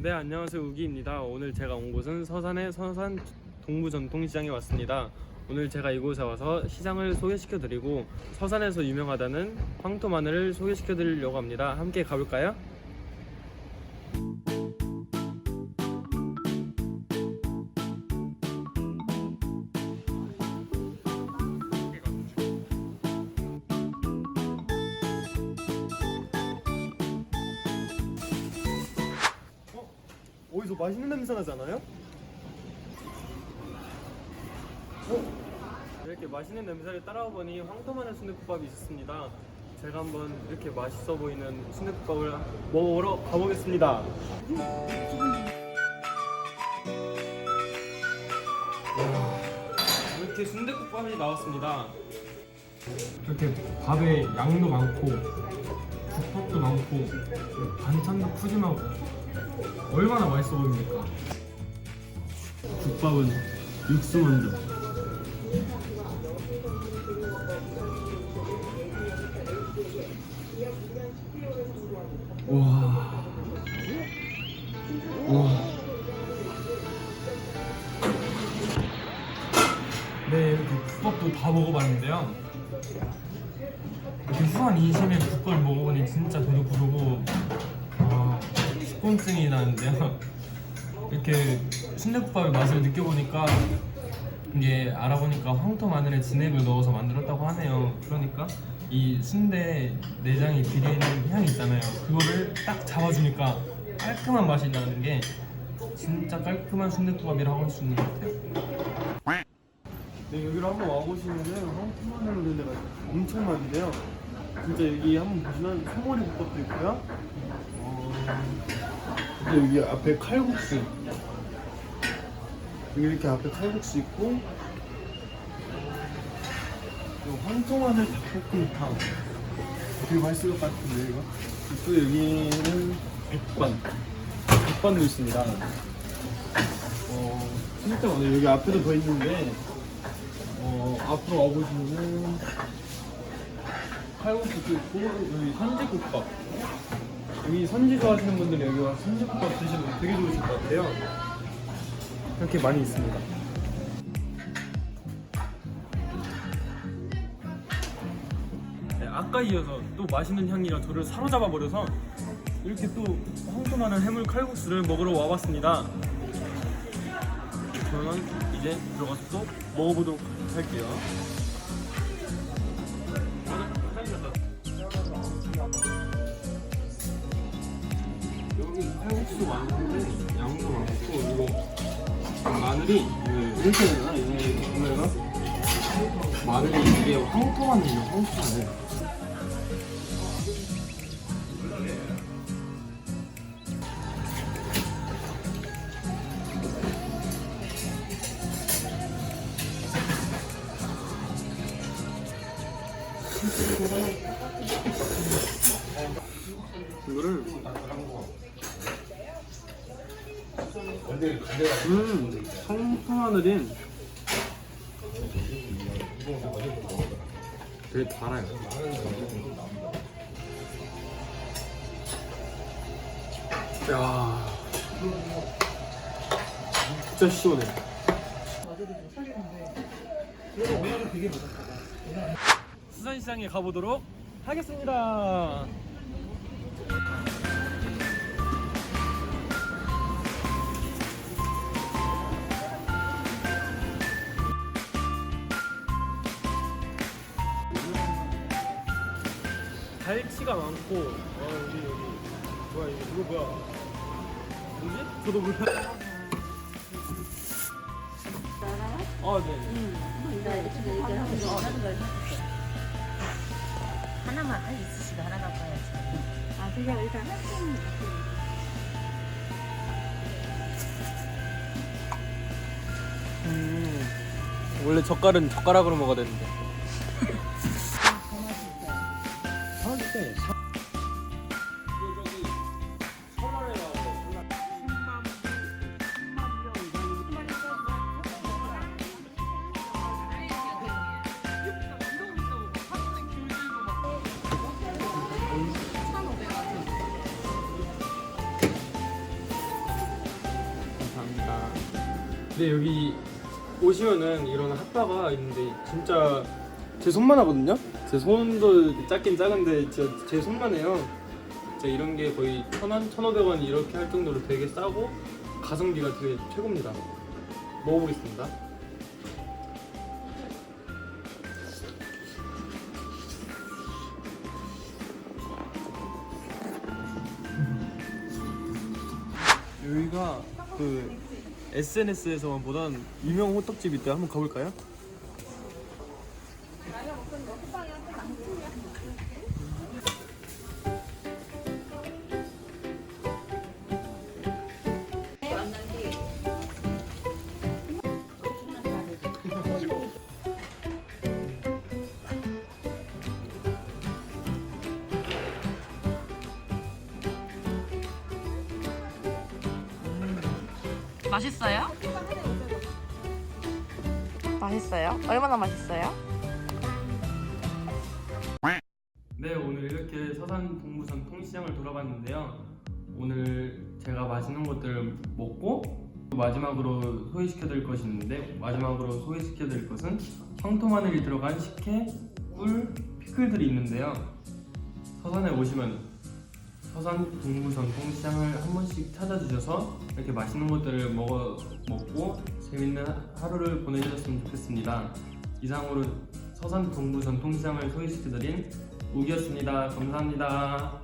네 안녕하세요 우기입니다. 오늘 제가 온 곳은 서산의 서산 동부전통시장에 왔습니다. 오늘 제가 이곳에 와서 시장을 소개시켜 드리고 서산에서 유명하다는 황토마늘을 소개시켜 드리려고 합니다. 함께 가볼까요? 맛있는 냄새 나잖아요? 어? 이렇게 맛있는 냄새를 따라와 보니 황토마늘 순대국밥이 있었습니다. 제가 한번 이렇게 맛있어 보이는 순대국밥을 먹으러 가보겠습니다. 이렇게 순대국밥이 나왔습니다. 이렇게 밥에 양도 많고 국밥도 많고 반찬도 푸짐하고 얼마나 맛있어 보입니까? 국밥은 육수 먼저. 와. 와. 네, 국밥도 다 먹어봤는데요. 이렇게 후한 인심에 국밥을 먹어보니 진짜 저도 부르고 아, 식곤증이 나는데요. 이렇게 순대국밥의 맛을 느껴보니까 이게 알아보니까 황토 마늘에 진액을 넣어서 만들었다고 하네요. 그러니까 이 순대 내장이 비리는 향이 있잖아요. 그거를 딱 잡아주니까 깔끔한 맛이 나는 게 진짜 깔끔한 순대국밥이라고 할 수 있는 것 같아요. 네, 여기로 한번 와보시면은 황토 마늘 넣는 데가 엄청 많은데요. 진짜 여기 한번 보시면 소머리 국밥도 있고요. 어, 근데 여기 앞에 칼국수. 여기 이렇게 앞에 칼국수 있고 또 황토마늘 닭볶음탕. 되게 맛있을 것 같은데 이거? 또 여기는 백반. 백반도 있습니다. 어 진짜 많아요. 여기 앞에도 더 있는데 어 앞으로 와보시면은 칼국수도 있고 여기 선지국밥. 여기 선지 좋아하시는 분들은 여기 와서 선지국밥 드시면 되게 좋으실 것 같아요. 이렇게 많이 있습니다. 네, 아까 이어서 또 맛있는 향기가 저를 사로잡아 버려서 이렇게 또 황토마늘 해물 칼국수를 먹으러 와봤습니다. 저는 이제 들어가서 또 먹어보도록 할게요 칼국수 많은데 양도 많고 그리고 마늘이 그 이렇게 되나? 이게 보면은 마늘이 이게 황토마늘이에요 황토마늘 이거를 음, 황토마늘이 되게 달아요. 야, 진짜 시원해. 수산시장에 가보도록 하겠습니다. 갈치가 많고. 아 여기 여기. 뭐야 이거 이거 뭐야? 뭐지? 저도 몰라. 아 네. 하나만 할 있으시다 하나 갖고 와야지. 아, 그냥 일단 한번 음, 원래 젓갈은 젓가락으로 먹어야 되는데 때. 감사합니다. 근데 여기 오시면은 이런 핫바가 있는데 진짜 제 손만 하거든요. 제 손도 작긴 작은데 진짜 제 손만 해요. 진짜 이런 게 거의 천 원, 천오백 원 이렇게 할 정도로 되게 싸고 가성비가 되게 최고입니다. 먹어보겠습니다. 여기가 그 SNS에서만 보던 유명 호떡집 있대 한번 가볼까요? 맛있어요? 맛있어요? 얼마나 맛있어요? 네 오늘 이렇게 서산 동부선 통시장을 돌아봤는데요 오늘 제가 맛있는 것들을 먹고 마지막으로 소개시켜 드릴 것이 있는데 마지막으로 소개시켜 드릴 것은 황토마늘이 들어간 식혜, 꿀, 피클들이 있는데요 서산에 오시면 서산 동부선 통시장을 한 번씩 찾아주셔서 이렇게 맛있는 것들을 먹어 먹고 재밌는 하루를 보내주셨으면 좋겠습니다 이상으로 서산 동부전 통 시장을 소개시켜드린 우기였습니다. 감사합니다.